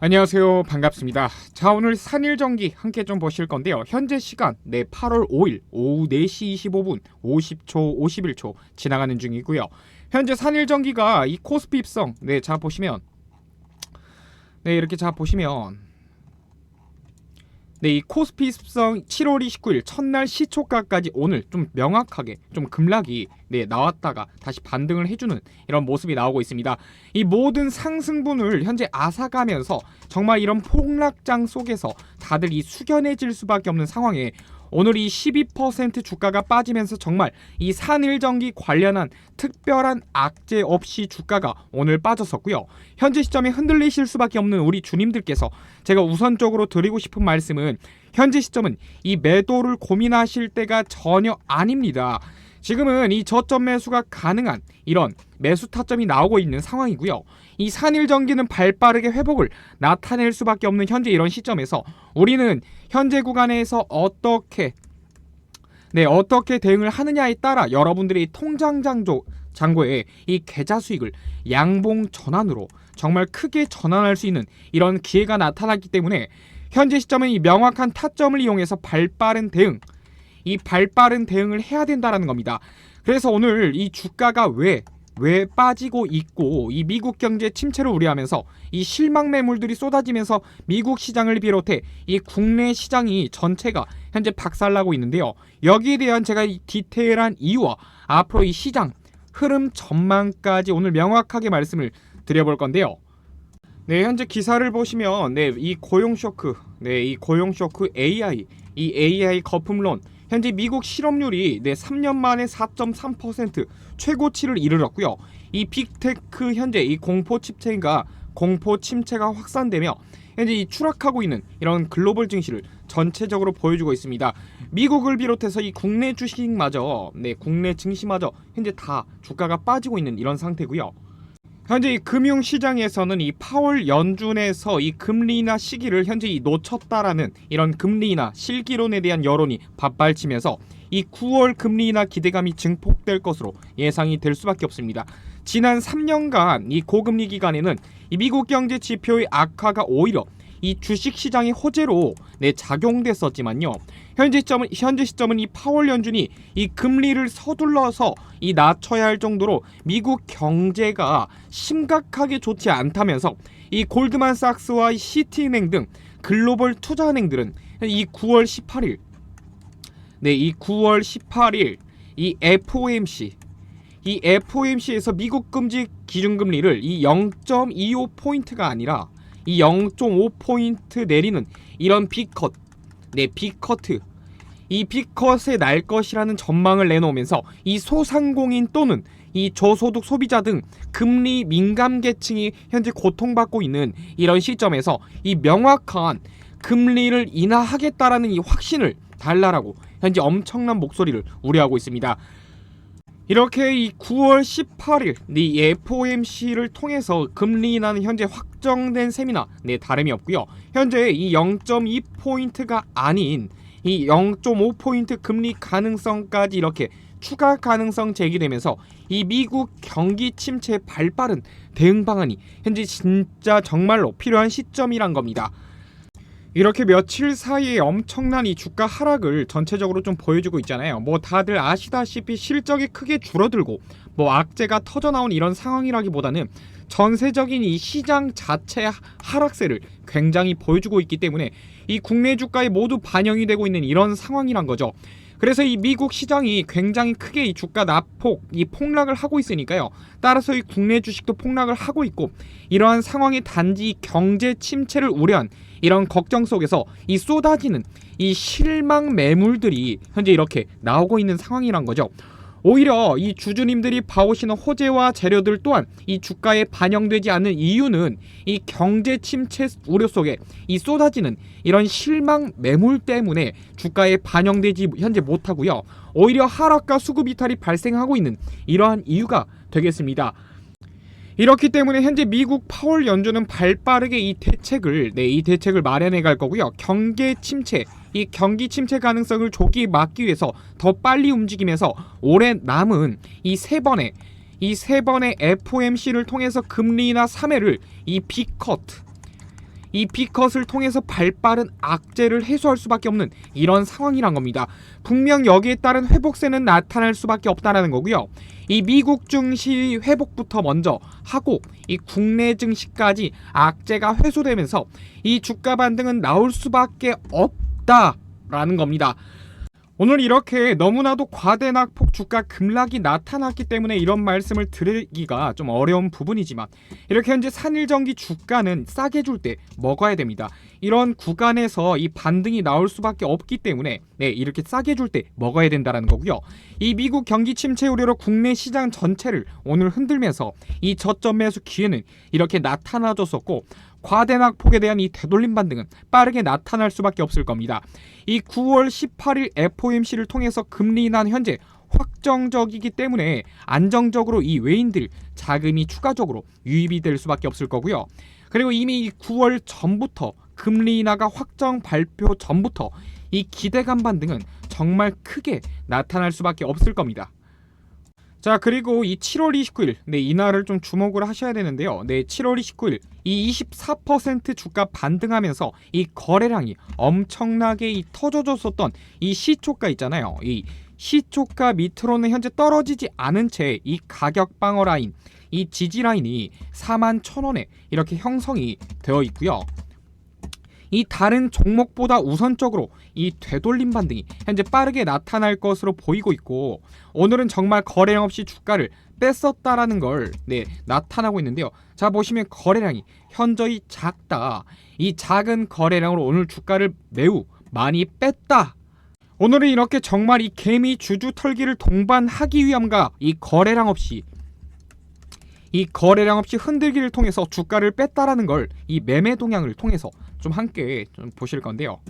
안녕하세요. 반갑습니다. 자, 오늘 산일 전기 함께 좀 보실 건데요. 현재 시간 네 8월 5일 오후 4시 25분 50초 51초 지나가는 중이고요. 현재 산일 전기가 이 코스피 입성 네, 자 보시면 네, 이렇게 자 보시면 네, 이 코스피 습성 7월 29일 첫날 시초가까지 오늘 좀 명확하게 좀 급락이 네, 나왔다가 다시 반등을 해주는 이런 모습이 나오고 있습니다. 이 모든 상승분을 현재 앗아가면서 정말 이런 폭락장 속에서 다들 이 숙연해질 수밖에 없는 상황에 오늘 이 12% 주가가 빠지면서 정말 이 산일전기 관련한 특별한 악재 없이 주가가 오늘 빠졌었고요. 현재 시점에 흔들리실 수밖에 없는 우리 주님들께서 제가 우선적으로 드리고 싶은 말씀은 현재 시점은 이 매도를 고민하실 때가 전혀 아닙니다. 지금은 이 저점 매수가 가능한 이런 매수 타점이 나오고 있는 상황이고요. 이 산일전기는 발빠르게 회복을 나타낼 수밖에 없는 현재 이런 시점에서 우리는 현재 구간에서 어떻게 네 어떻게 대응을 하느냐에 따라 여러분들이 통장 장조 장고에 이 계좌 수익을 양봉 전환으로 정말 크게 전환할 수 있는 이런 기회가 나타났기 때문에 현재 시점은 이 명확한 타점을 이용해서 발빠른 대응 이 발빠른 대응을 해야 된다라는 겁니다. 그래서 오늘 이 주가가 왜 왜 빠지고 있고 이 미국 경제 침체를 우려하면서 이 실망 매물들이 쏟아지면서 미국 시장을 비롯해 이 국내 시장이 전체가 현재 박살나고 있는데요. 여기에 대한 제가 이 디테일한 이유와 앞으로 이 시장 흐름 전망까지 오늘 명확하게 말씀을 드려볼 건데요. 네, 현재 기사를 보시면 네, 이 고용 쇼크, 네, 이 고용 쇼크 AI, 이 AI 거품론 현재 미국 실업률이 네 3년 만에 4.3% 최고치를 이르렀고요. 이 빅테크 현재 이 공포 침체가 공포 침체가 확산되며 현재 이 추락하고 있는 이런 글로벌 증시를 전체적으로 보여주고 있습니다. 미국을 비롯해서 이 국내 주식마저 네 국내 증시마저 현재 다 주가가 빠지고 있는 이런 상태고요. 현재 이 금융 시장에서는 이 파월 연준에서 이 금리나 시기를 현재 이 놓쳤다라는 이런 금리나 실기론에 대한 여론이 받발치면서 이 9월 금리나 기대감이 증폭될 것으로 예상이 될 수밖에 없습니다. 지난 3년간 이 고금리 기간에는 이 미국 경제 지표의 악화가 오히려 이 주식 시장의 호재로 네 작용됐었지만요. 현재 시점은 현재 시점은 이 파월 연준이 이 금리를 서둘러서 이 낮춰야 할 정도로 미국 경제가 심각하게 좋지 않다면서 이 골드만삭스와 이 시티은행 등 글로벌 투자은행들은 이 9월 18일 네, 이 9월 18일 이 FOMC 이 FOMC에서 미국 금지 기준금리를 이 0.25 포인트가 아니라 이 0.5 포인트 내리는 이런 B컷, 네, B커트, 이 B컷에 날 것이라는 전망을 내놓으면서 이 소상공인 또는 이 저소득 소비자 등 금리 민감 계층이 현재 고통받고 있는 이런 시점에서 이 명확한 금리를 인하하겠다라는 이 확신을 달라라고 현재 엄청난 목소리를 우려하고 있습니다. 이렇게 이 9월 18일 이 FOMC를 통해서 금리 인하는 현재 확정된 셈이나 네 다름이 없고요. 현재 이 0.2 포인트가 아닌 이 0.5 포인트 금리 가능성까지 이렇게 추가 가능성 제기되면서 이 미국 경기 침체 발빠른 대응 방안이 현재 진짜 정말로 필요한 시점이란 겁니다. 이렇게 며칠 사이에 엄청난 이 주가 하락을 전체적으로 좀 보여주고 있잖아요. 뭐 다들 아시다시피 실적이 크게 줄어들고 뭐 악재가 터져 나온 이런 상황이라기보다는 전세적인 이 시장 자체 하락세를 굉장히 보여주고 있기 때문에 이 국내 주가에 모두 반영이 되고 있는 이런 상황이란 거죠. 그래서 이 미국 시장이 굉장히 크게 이 주가 낙폭, 이 폭락을 하고 있으니까요. 따라서 이 국내 주식도 폭락을 하고 있고 이러한 상황이 단지 경제 침체를 우려한 이런 걱정 속에서 이 쏟아지는 이 실망 매물들이 현재 이렇게 나오고 있는 상황이란 거죠. 오히려 이 주주님들이 봐오시는 호재와 재료들 또한 이 주가에 반영되지 않는 이유는 이 경제 침체 우려 속에 이 쏟아지는 이런 실망 매물 때문에 주가에 반영되지 현재 못하고요. 오히려 하락과 수급 이탈이 발생하고 있는 이러한 이유가 되겠습니다. 이렇기 때문에 현재 미국 파월 연준은 발빠르게 이 대책을 네, 이 대책을 마련해 갈 거고요. 경계 침체, 이 경기 침체 가능성을 조기 막기 위해서 더 빨리 움직이면서 올해 남은 이 세 번의 이 세 번의 FOMC를 통해서 금리나 3회를 이 B컷 이 B컷을 통해서 발빠른 악재를 해소할 수밖에 없는 이런 상황이란 겁니다. 분명 여기에 따른 회복세는 나타날 수밖에 없다라는 거고요. 이 미국 증시 회복부터 먼저 하고 이 국내 증시까지 악재가 회수되면서 이 주가 반등은 나올 수밖에 없 다라는 겁니다. 오늘 이렇게 너무나도 과대낙폭 주가 급락이 나타났기 때문에 이런 말씀을 드리기가 좀 어려운 부분이지만 이렇게 현재 산일전기 주가는 싸게 줄 때 먹어야 됩니다. 이런 구간에서 이 반등이 나올 수밖에 없기 때문에 네 이렇게 싸게 줄 때 먹어야 된다라는 거고요. 이 미국 경기 침체 우려로 국내 시장 전체를 오늘 흔들면서 이 저점 매수 기회는 이렇게 나타나줬었고 과대낙 폭에 대한 이 되돌림 반등은 빠르게 나타날 수밖에 없을 겁니다. 이 9월 18일 FOMC를 통해서 금리 인하는 현재 확정적이기 때문에 안정적으로 이 외인들 자금이 추가적으로 유입이 될 수밖에 없을 거고요. 그리고 이미 이 9월 전부터 금리 인하가 확정 발표 전부터 이 기대감 반등은 정말 크게 나타날 수밖에 없을 겁니다. 자 그리고 이 7월 29일 네 이날을 좀 주목을 하셔야 되는데요. 네 7월 29일 이 24% 주가 반등하면서 이 거래량이 엄청나게 이 터져줬었던 이 시초가 있잖아요. 이 시초가 밑으로는 현재 떨어지지 않은 채 이 가격 방어 라인 이 지지 라인이 4만 1,000원에 이렇게 형성이 되어 있고요. 이 다른 종목보다 우선적으로 이 되돌림 반등이 현재 빠르게 나타날 것으로 보이고 있고 오늘은 정말 거래량 없이 주가를 뺐었다라는 걸 네, 나타나고 있는데요. 자 보시면 거래량이 현저히 작다. 이 작은 거래량으로 오늘 주가를 매우 많이 뺐다. 오늘은 이렇게 정말 이 개미 주주 털기를 동반하기 위함과 이 거래량 없이 이 거래량 없이 흔들기를 통해서 주가를 뺐다라는 걸 이 매매 동향을 통해서 좀 함께 좀 보실 건데요.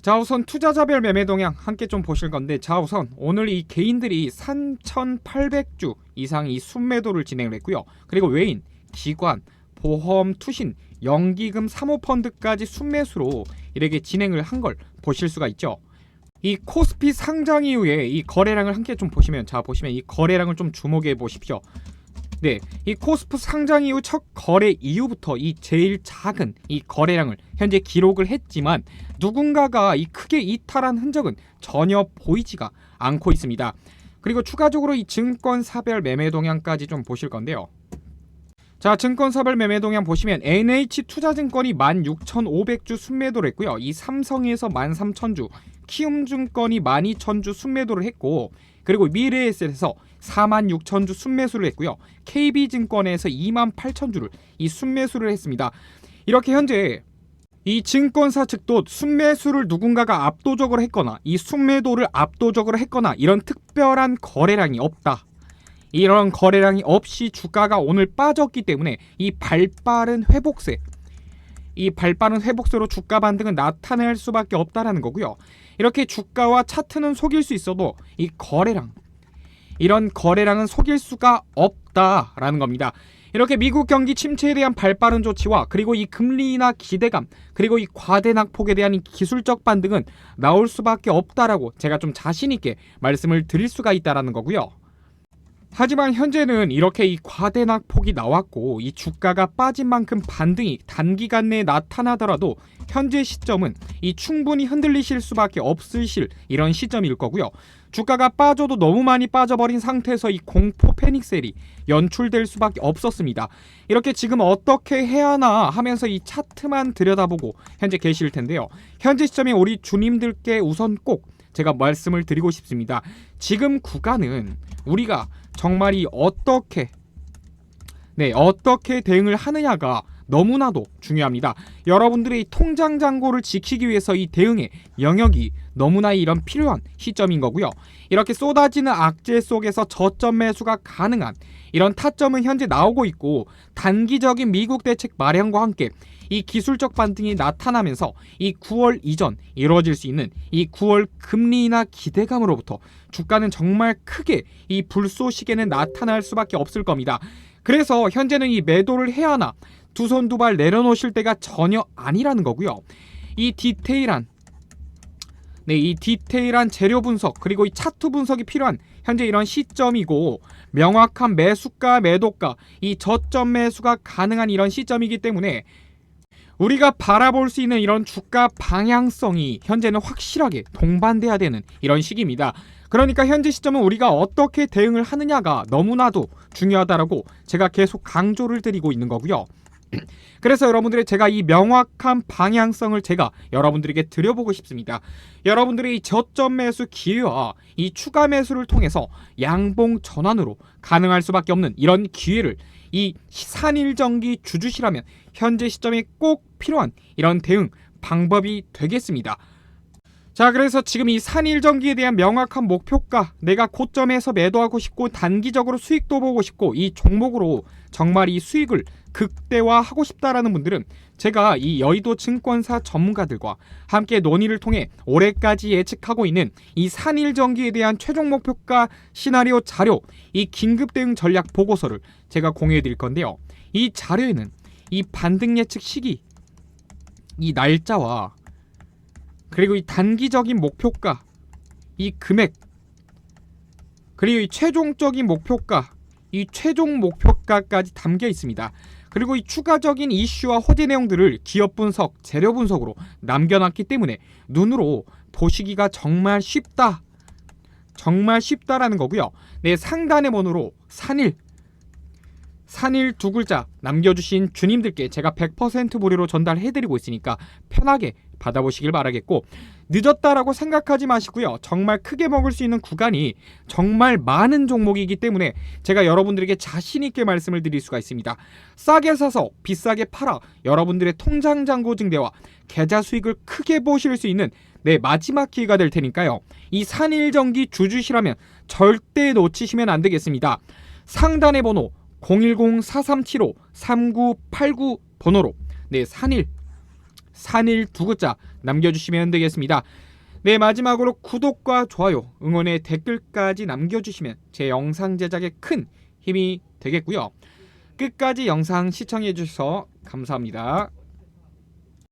자 우선 투자자별 매매 동향 함께 좀 보실 건데 자 우선 오늘 이 개인들이 3,800주 이상 이 순매도를 진행을 했고요. 그리고 외인, 기관, 보험, 투신, 연기금, 사모펀드까지 순매수로 이렇게 진행을 한 걸 보실 수가 있죠. 이 코스피 상장 이후에 이 거래량을 함께 좀 보시면 자 보시면 이 거래량을 좀 주목해 보십시오. 네, 이 코스프 상장 이후 첫 거래 이후부터 이 제일 작은 이 거래량을 현재 기록을 했지만 누군가가 이 크게 이탈한 흔적은 전혀 보이지가 않고 있습니다. 그리고 추가적으로 이 증권 사별 매매 동향까지 좀 보실 건데요. 자, 증권사별 매매 동향 보시면 NH투자증권이 16,500주 순매도를 했고요. 이 삼성에서 13,000주, 키움증권이 12,000주 순매도를 했고 그리고 미래에셋에서 46,000주 순매수를 했고요. KB증권에서 28,000주를 이 순매수를 했습니다. 이렇게 현재 이 증권사 측도 순매수를 누군가가 압도적으로 했거나 이 순매도를 압도적으로 했거나 이런 특별한 거래량이 없다. 이런 거래량이 없이 주가가 오늘 빠졌기 때문에 이 발빠른 회복세 이 발빠른 회복세로 주가 반등은 나타낼 수밖에 없다라는 거고요. 이렇게 주가와 차트는 속일 수 있어도 이 거래량 이런 거래량은 속일 수가 없다라는 겁니다. 이렇게 미국 경기 침체에 대한 발빠른 조치와 그리고 이 금리 인하 기대감 그리고 이 과대 낙폭에 대한 이 기술적 반등은 나올 수밖에 없다라고 제가 좀 자신 있게 말씀을 드릴 수가 있다라는 거고요. 하지만 현재는 이렇게 이 과대 낙 폭이 나왔고 이 주가가 빠진 만큼 반등이 단기간 내에 나타나더라도 현재 시점은 이 충분히 흔들리실 수밖에 없으실 이런 시점일 거고요. 주가가 빠져도 너무 많이 빠져버린 상태에서 이 공포 패닉셀이 연출될 수밖에 없었습니다. 이렇게 지금 어떻게 해야 하나 하면서 이 차트만 들여다보고 현재 계실 텐데요. 현재 시점에 우리 주님들께 우선 꼭 제가 말씀을 드리고 싶습니다. 지금 구간은 우리가 정말 이 어떻게 네 어떻게 대응을 하느냐가 너무나도 중요합니다. 여러분들의 통장 잔고를 지키기 위해서 이 대응의 영역이 너무나 이런 필요한 시점인 거고요. 이렇게 쏟아지는 악재 속에서 저점 매수가 가능한 이런 타점은 현재 나오고 있고 단기적인 미국 대책 마련과 함께 이 기술적 반등이 나타나면서 이 9월 이전 이루어질 수 있는 이 9월 금리 인하 기대감으로부터 주가는 정말 크게 이 불쏘시개는 나타날 수밖에 없을 겁니다. 그래서 현재는 이 매도를 해야 하나 두 손 두 발 내려놓으실 때가 전혀 아니라는 거고요. 이 디테일한 네, 이 디테일한 재료 분석 그리고 이 차트 분석이 필요한 현재 이런 시점이고 명확한 매수가 매도가 이 저점 매수가 가능한 이런 시점이기 때문에 우리가 바라볼 수 있는 이런 주가 방향성이 현재는 확실하게 동반돼야 되는 이런 시기입니다. 그러니까 현재 시점은 우리가 어떻게 대응을 하느냐가 너무나도 중요하다라고 제가 계속 강조를 드리고 있는 거고요. 그래서 여러분들의 제가 이 명확한 방향성을 제가 여러분들에게 드려보고 싶습니다. 여러분들의 이 저점 매수 기회와 이 추가 매수를 통해서 양봉 전환으로 가능할 수밖에 없는 이런 기회를 이 산일전기 주주시라면 현재 시점에 꼭 필요한 이런 대응 방법이 되겠습니다. 자, 그래서 지금 이 산일전기에 대한 명확한 목표가 내가 고점에서 매도하고 싶고 단기적으로 수익도 보고 싶고 이 종목으로 정말 이 수익을 극대화하고 싶다라는 분들은 제가 이 여의도 증권사 전문가들과 함께 논의를 통해 올해까지 예측하고 있는 이 산일 전기에 대한 최종 목표가 시나리오 자료 이 긴급 대응 전략 보고서를 제가 공유해 드릴 건데요. 이 자료에는 이 반등 예측 시기 이 날짜와 그리고 이 단기적인 목표가, 이 금액, 그리고 이 최종적인 목표가, 이 최종 목표가까지 담겨 있습니다. 그리고 이 추가적인 이슈와 호재 내용들을 기업 분석, 재료 분석으로 남겨놨기 때문에 눈으로 보시기가 정말 쉽다. 정말 쉽다라는 거고요. 네, 상단의 번호로 산일 산일 두 글자 남겨주신 주님들께 제가 100% 무료로 전달해드리고 있으니까 편하게 받아보시길 바라겠고 늦었다라고 생각하지 마시고요. 정말 크게 먹을 수 있는 구간이 정말 많은 종목이기 때문에 제가 여러분들에게 자신 있게 말씀을 드릴 수가 있습니다. 싸게 사서 비싸게 팔아 여러분들의 통장 잔고 증대와 계좌 수익을 크게 보실 수 있는 네 마지막 기회가 될 테니까요. 이 산일전기 주주시라면 절대 놓치시면 안 되겠습니다. 상단의 번호 010-4375-3989 번호로 네 산일 산일 두 글자 남겨주시면 되겠습니다. 네 마지막으로 구독과 좋아요 응원의 댓글까지 남겨주시면 제 영상 제작에 큰 힘이 되겠고요. 끝까지 영상 시청해 주셔서 감사합니다.